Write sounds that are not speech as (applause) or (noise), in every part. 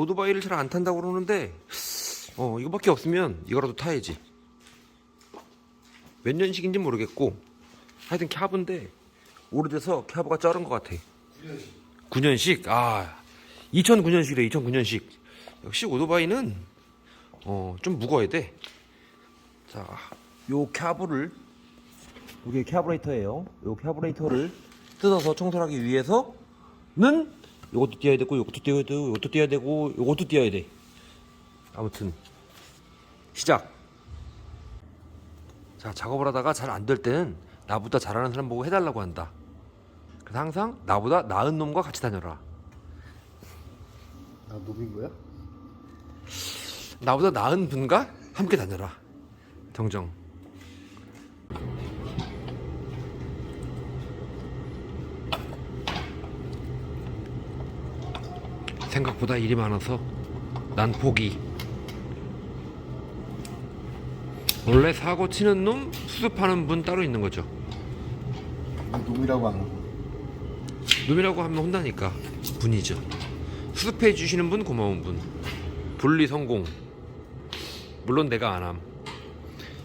오토바이를 잘 안 탄다고 그러는데 어 이거밖에 없으면 이거라도 타야지. 몇 년식인지 모르겠고 하여튼 캬브인데 오래돼서 캬브가 쩔은 것 같아. 9년식? 아 2009년식이래 2009년식. 역시 오토바이는 어 좀 무거워야 돼자요 캬브를 이게 캬브레이터예요. 요 캬브레이터를 뜯어서 청소를 하기 위해서는 요것도 띄어야 되고 요것도 띄어야 되고 요것도 띄어야 되고 요것도 띄어야 돼. 아무튼 시작. 자 작업을 하다가 잘 안 될 때는 나보다 잘하는 사람 보고 해달라고 한다. 그래서 항상 나보다 나은 놈과 같이 다녀라. 나 놈인 거야? 나보다 나은 분과 함께 다녀라. 정정 생각보다 일이 많아서 난 포기. 원래 사고 치는 놈 수습하는 분 따로 있는 거죠. 나 놈이라고 안 하고. 놈이라고 하면 혼나니까 분이죠. 수습해 주시는 분 고마운 분. 분리 성공. 물론 내가 안함.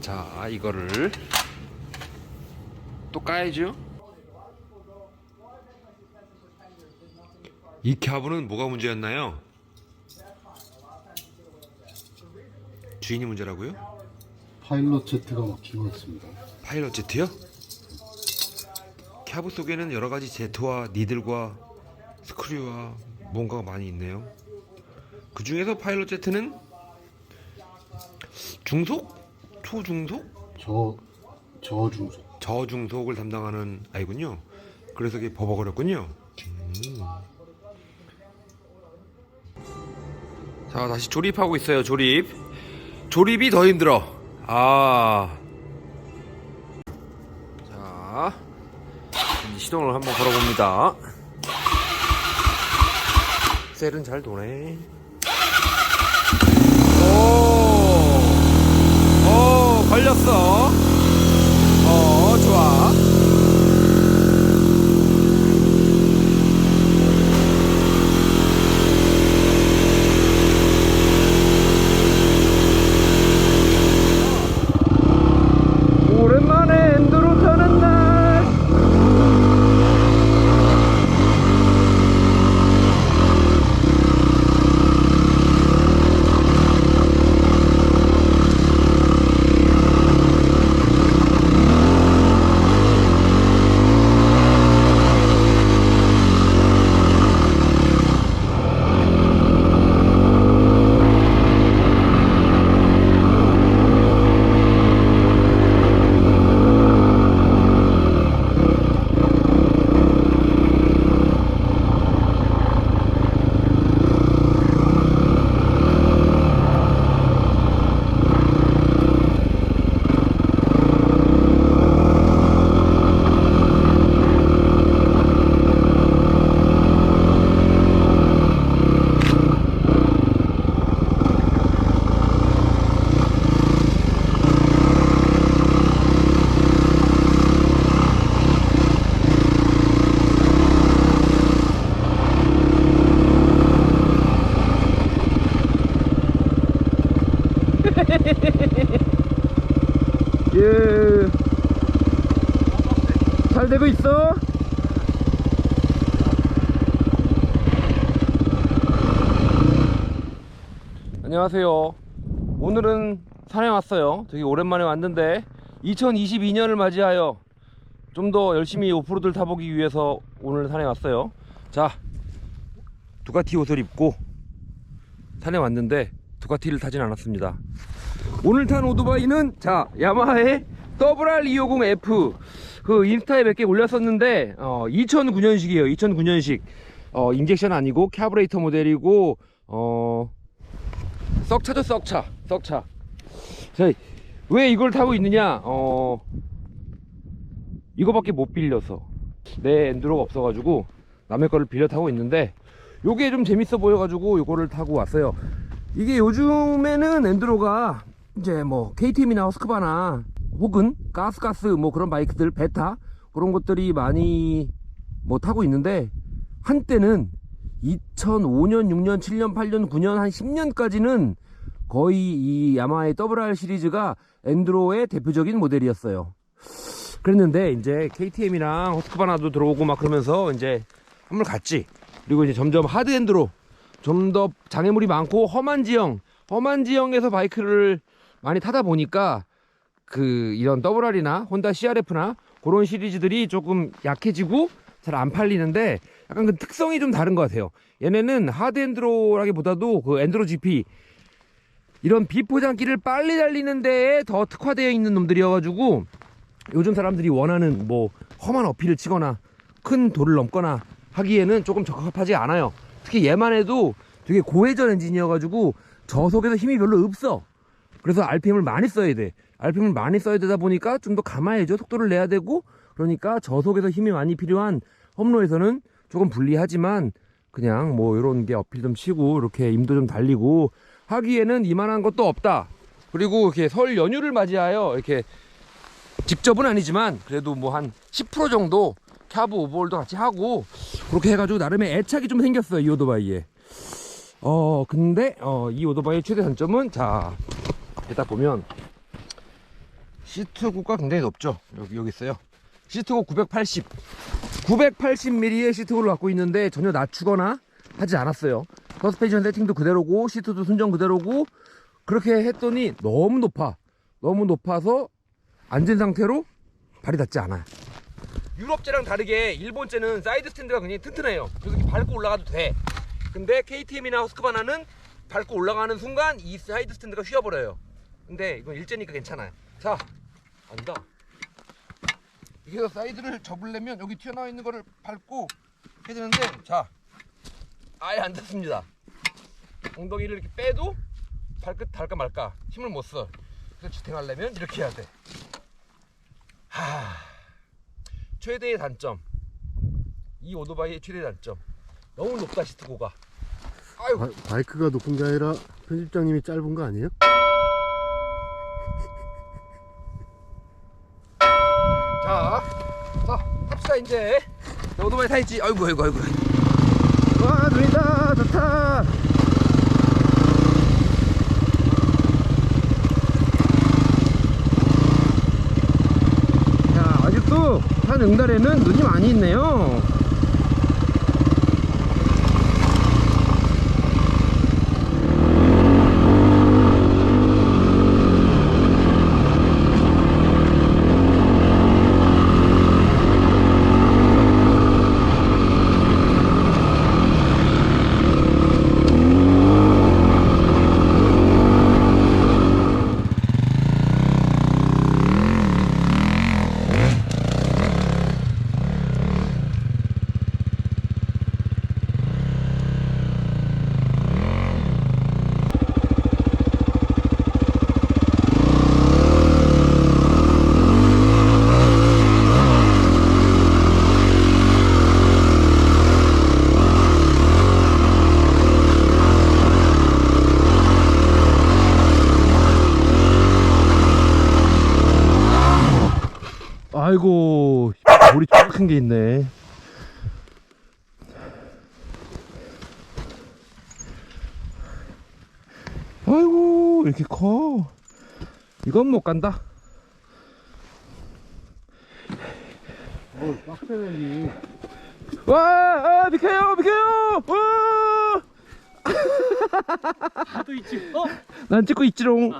자 이거를 또 까야죠 이 캬브는 뭐가 문제였나요? 주인이 문제라고요? 파일럿 제트가 막힌 것 같습니다 파일럿 제트요? 캬브 속에는 여러 가지 제트와 니들과 스크류와 뭔가가 많이 있네요. 그 중에서 파일럿 제트는 중속? 초중속? 저 저중속 저중속을 담당하는 아이군요. 그래서 이게 버벅거렸군요. 자, 다시 조립하고 있어요. 조립. 조립이 더 힘들어. 아. 자, 이제 시동을 한번 걸어봅니다. 셀은 잘 도네. 오, 오, 걸렸어. 어, 안녕하세요. 오늘은 산에 왔어요. 되게 오랜만에 왔는데 2022년을 맞이하여 좀 더 열심히 오프로드를 타보기 위해서 오늘 산에 왔어요. 자, 두카티 옷을 입고 산에 왔는데 두카티를 타진 않았습니다. 오늘 탄 오토바이는 자 야마하의 WR250F 그 인스타에 몇 개 올렸었는데 어 2009년식이에요 2009년식 어 인젝션 아니고 캐브레이터 모델이고 어 썩차죠 썩차 썩차. 자왜 이걸 타고 있느냐? 어 이거밖에 못 빌려서. 내 엔드로가 없어가지고 남의 거를 빌려 타고 있는데 요게 좀 재밌어 보여가지고 요거를 타고 왔어요. 이게 요즘에는 엔드로가 이제 뭐 KTM이나 허스크바나 혹은 가스가스 뭐 그런 바이크들 베타 그런 것들이 많이 뭐 타고 있는데 한때는 2005년, 6년, 7년, 8년, 9년, 한 10년까지는 거의 이 야마하의 WR 시리즈가 엔드로의 대표적인 모델이었어요. 그랬는데 이제 KTM이랑 허스크바나도 들어오고 막 그러면서 이제 한물 갔지. 그리고 이제 점점 하드 엔드로 좀 더 장애물이 많고 험한 지형, 험한 지형에서 바이크를 많이 타다 보니까 그 이런 WR이나 혼다 CRF나 그런 시리즈들이 조금 약해지고 잘 안 팔리는데 약간 그 특성이 좀 다른 것 같아요. 얘네는 하드 엔드로라기보다도 그 엔드로 GP 이런 비포장기를 빨리 달리는 데에 더 특화되어 있는 놈들이어가지고 요즘 사람들이 원하는 뭐 험한 어필을 치거나 큰 돌을 넘거나 하기에는 조금 적합하지 않아요. 특히 얘만 해도 되게 고회전 엔진이어가지고 저속에서 힘이 별로 없어. 그래서 RPM을 많이 써야 돼. RPM을 많이 써야 되다 보니까 좀 더 감아야죠. 속도를 내야 되고 그러니까 저속에서 힘이 많이 필요한 험로에서는 조금 불리하지만 그냥 뭐 이런 게 어필 좀 치고 이렇게 임도 좀 달리고 하기에는 이만한 것도 없다. 그리고 이렇게 설 연휴를 맞이하여 이렇게 직접은 아니지만 그래도 뭐 한 10% 정도 캬브 오버홀도 같이 하고 그렇게 해가지고 나름의 애착이 좀 생겼어요 이 오토바이에. 어 근데 어, 이 오토바이의 최대 단점은 자 일단 보면 시트고가 굉장히 높죠. 여기 여기 있어요. 시트고 980 980mm의 시트고를 갖고 있는데 전혀 낮추거나 하지 않았어요 서스펜션 세팅도 그대로고 시트도 순정 그대로고 그렇게 했더니 너무 높아 너무 높아서 앉은 상태로 발이 닿지 않아요. 유럽제랑 다르게 일본제는 사이드 스탠드가 굉장히 튼튼해요. 그래서 밟고 올라가도 돼. 근데 KTM이나 허스크바나는 밟고 올라가는 순간 이 사이드 스탠드가 휘어버려요. 근데 이건 일제니까 괜찮아요. 자, 앉아. 이게 사이드를 접으려면 여기 튀어나와 있는 거를 밟고 해야 되는데 자, 아예 안 닿습니다. 엉덩이를 이렇게 빼도 발끝 닿을까 말까 힘을 못 써. 그래서 지탱하려면 이렇게 해야 돼. 하... 최대의 단점. 이 오토바이의 최대 단점. 너무 높다 시트고가. 아유. 바, 바이크가 높은 게 아니라 편집장님이 짧은 거 아니에요? 이제. 자, 오토바이 타 있지. 아이고, 아이고, 아이고. 와, 눈이다, 좋다. 자, 아직도 산 응달에는 눈이 많이 있네요. 아이고 물이 큰 게 있네 아이고 이렇게 커 이건 못 간다 어, 빡세네. 와 아, 비켜요 비켜요 와! 나도 있지. 어? 난 찍고 있지롱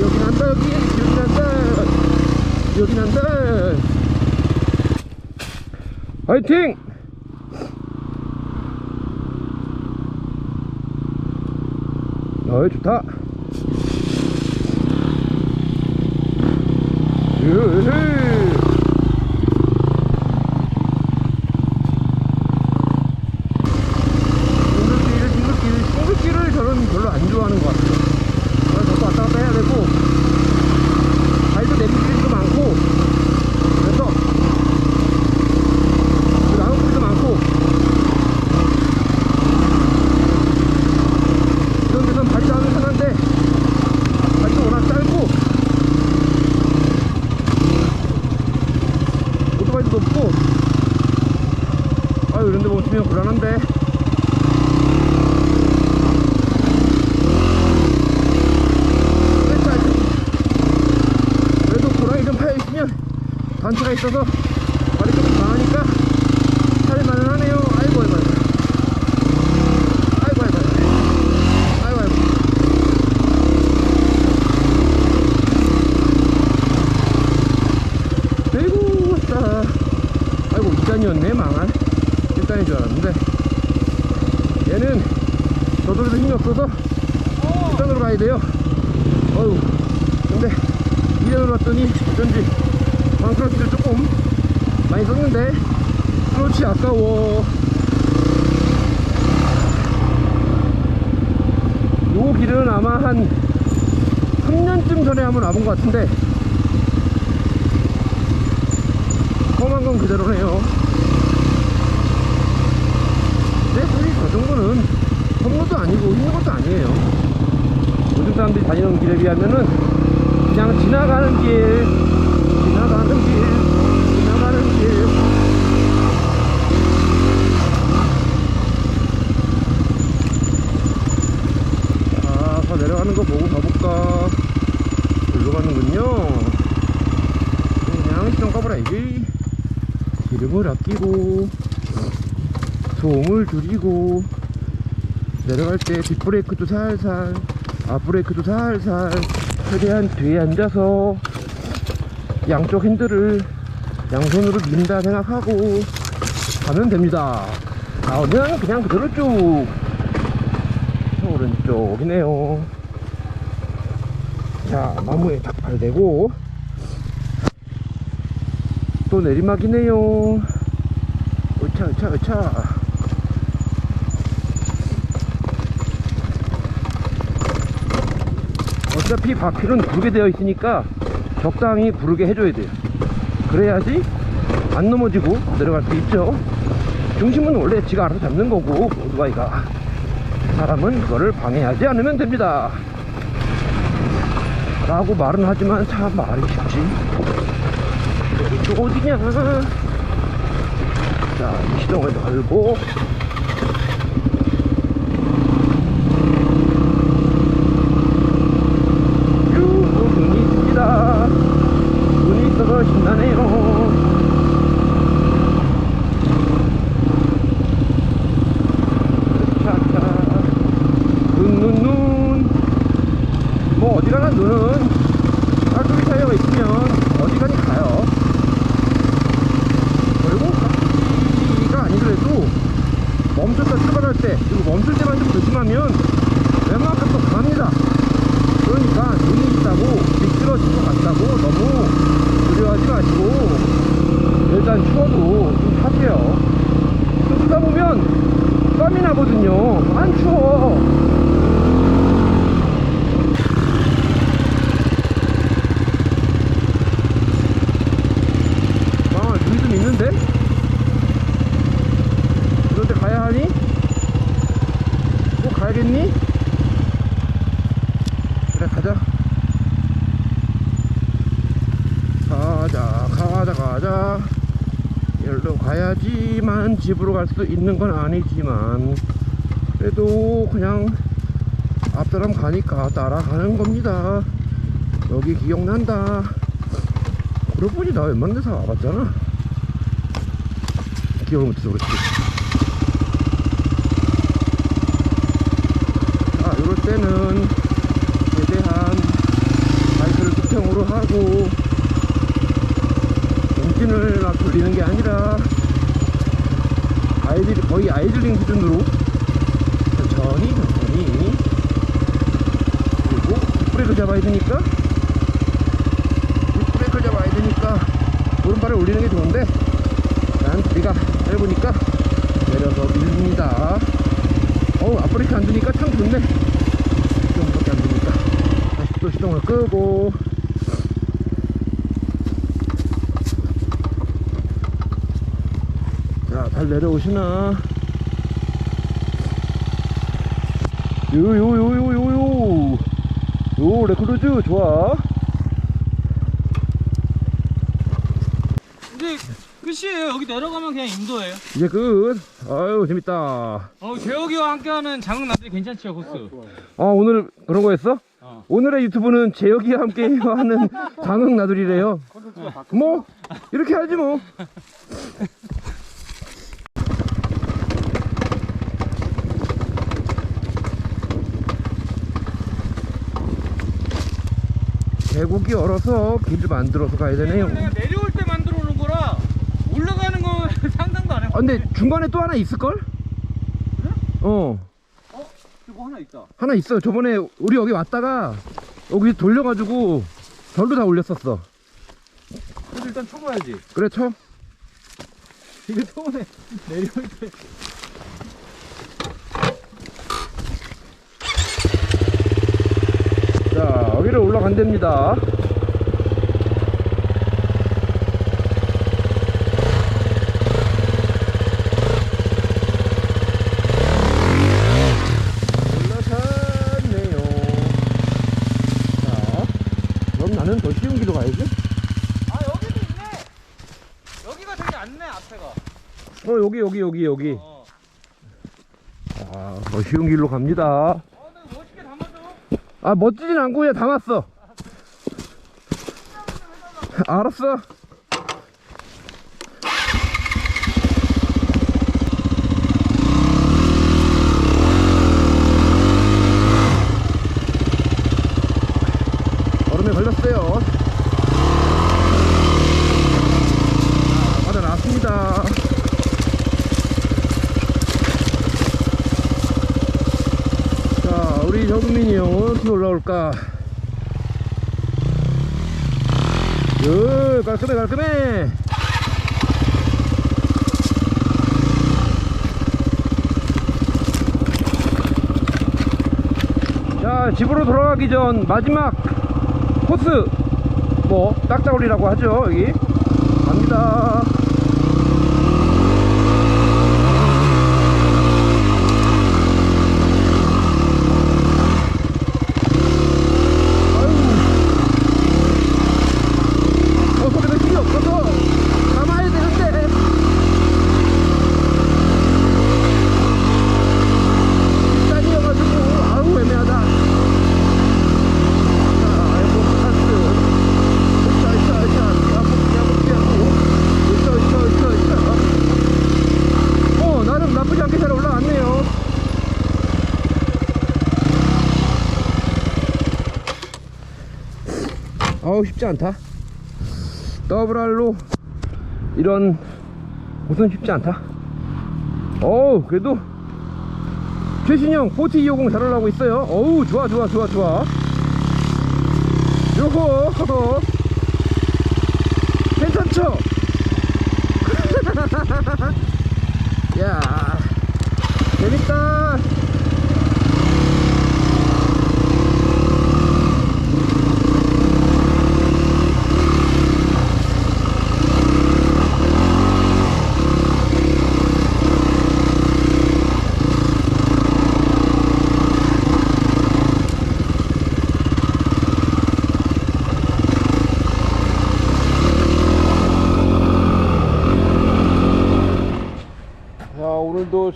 여기 난다 여기 여기 난다 여기 난다 화이팅! 어이 좋다 으흐. 싱글길을 싱글길 싱글길을 저는 별로 안 좋아하는 것 같아요 guys. Ito. 많이 썼는데. 크러치 아까워. 요 길은 아마 한 3년쯤 전에 한번 와본 것 같은데. 험한 건 그대로네요. 네, 사실 저 정도는 험로도 아니고 힘든 것도 아니에요. 요즘 사람들이 다니는 길에 비하면은 그냥 지나가는 길 지나가는 길 아, 더 내려가는 거 보고 가볼까? 여기로 가는군요. 그냥 시동 꺼버려야지 기름을 아끼고 소음을 줄이고 내려갈 때 뒷브레이크도 살살 앞브레이크도 살살 최대한 뒤에 앉아서 양쪽 핸들을 양손으로 민다 생각하고 가면 됩니다. 나오면 그냥 그대로 쭉. 오른쪽이네요. 자 나무에 딱 발대고 또 내리막이네요. 으차 으차 으차. 어차피 바퀴는 부르게 되어 있으니까 적당히 부르게 해줘야 돼요 그래야지 안 넘어지고 내려갈 수 있죠. 중심은 원래 지가 알아서 잡는 거고 오토바이가. 사람은 그거를 방해하지 않으면 됩니다. 라고 말은 하지만 참 말이 쉽지. 이쪽 어디냐? 자 시동을 걸고 유 눈이 있습니다 눈이 있어서 신나네요 차차 눈눈눈 뭐 어디가나 눈은 깍두기 타이어가 있으면 어디가니 가요? 그리고 깍두기가 아니더라도 멈췄다 출발할 때 그리고 멈출 때만 좀 조심하면 웬만큼 또 갑니다 그러니까 눈이 있다고 미끄러질 것 같다고 너무 두려워하지 마시고 일단 추워도 좀 타세요 좀 쓰다 보면 땀이 나거든요 안 추워 아, 눈이 좀 있는데? 그런데 가야 하니? 꼭 가야겠니? 그래, 가자. 가자, 가자, 가자. 여기로 가야지만 집으로 갈수 있는 건 아니지만, 그래도 그냥 앞사람 가니까 따라가는 겁니다. 여기 기억난다. 그러고 보니 나 웬만한 데서 와봤잖아 기억을 못해서 그렇지 아 요럴 때는 최대한 바이크를 수평으로 하고 엔진을 막 돌리는 게 아니라 아이들 거의 아이들링 수준으로 천천히 천천히. 그리고 브레이크 잡아야 되니까 브레이크를 잡아야 되니까 오른발을 올리는 게 좋은데 난 다리가 짧으니까 내려서 밀립니다. 어우 앞브레이크 안 되니까 참 좋네. 시동밖에 안 되니까. 다시 또 시동을 끄고 자 잘 내려오시나 요요요요요요 요 레크루즈 좋아 이제 끝이에요. 여기 내려가면 그냥 인도예요. 이제 끝 아유 재밌다 어, 재혁이와 함께하는 장흥 남들 괜찮죠, 코스? 아 오늘 그런 거 했어? 어. 오늘의 유튜브는 재혁이와 함께 하는 (laughs) 장흥 나들이래요. 뭐 이렇게 하지 뭐. 계곡이 얼어서 길을 만들어서 가야 되네요. 내가 내려올 때 만들어 놓은 거라 올라가는 건 (laughs) 상상도 안 해. 아, 근데 중간에 또 하나 있을걸? 어 어? 저거 하나 있다. 하나 있어 저번에 우리 여기 왔다가 여기 돌려가지고 절로 다 올렸었어 그래서 일단 쳐봐야지. 그래 쳐 이게 처음에 (laughs) 내려올 때. 자 여기를 올라간답니다 올라갔네요 자 그럼 나는 더 쉬운 길로 가야지 아 여기도 있네. 여기가 되게 안네 앞에가. 어 여기 여기 여기 여기 어. 아 더 쉬운 길로 갑니다 어, 아 멋지진 않고 그냥 담았어. 알았어. 얼음에 걸렸어요 자, 바다 나왔습니다 자, 우리 정민이 형은 어떻게 올라올까? 으, 깔끔해, 깔끔해. 자, 집으로 돌아가기 전 마지막 코스. 뭐, 딱따구리라고 하죠, 여기. 갑니다. 어, 소리가 힘이 없어서 감아야 되는데. 짠이어가지고, 아우, 애매하다. 자, 아이고, 카스. 으쌰, 으쌰, 으쌰. 야복, 야복, 야복. 으쌰, 으쌰, 으쌰, 으쌰. 어, 나름 나쁘지 않게 잘 올라왔네요. 쉽지 않다. 더블알로 이런 곳은 쉽지 않다. 어우 그래도 최신형 4020잘 올라오고 있어요. 어우 좋아 좋아 좋아 좋아. 요호 괜찮죠? (laughs) 야 재밌다 자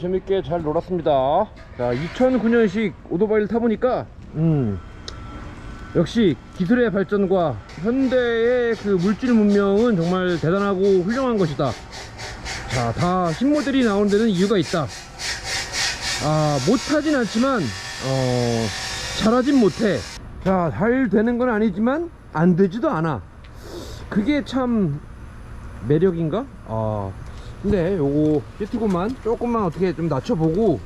재밌게 잘 놀았습니다. 자 2009년식 오토바이를 타보니까 음 역시 기술의 발전과 현대의 그 물질 문명은 정말 대단하고 훌륭한 것이다. 자 다 신모델이 나오는 데는 이유가 있다. 아 못하진 않지만 어 잘하진 못해. 자 잘 되는 건 아니지만 안 되지도 않아. 그게 참 매력인가? 아 근데 요거 시트고만 조금만 어떻게 좀 낮춰보고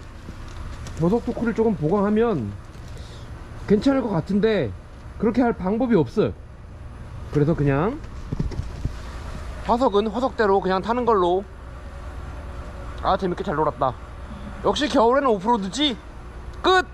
저속 토크를 조금 보강하면 괜찮을 것 같은데 그렇게 할 방법이 없어요. 그래서 그냥 화석은 화석대로 그냥 타는 걸로. 아 재밌게 잘 놀았다. 역시 겨울에는 오프로드지? 끝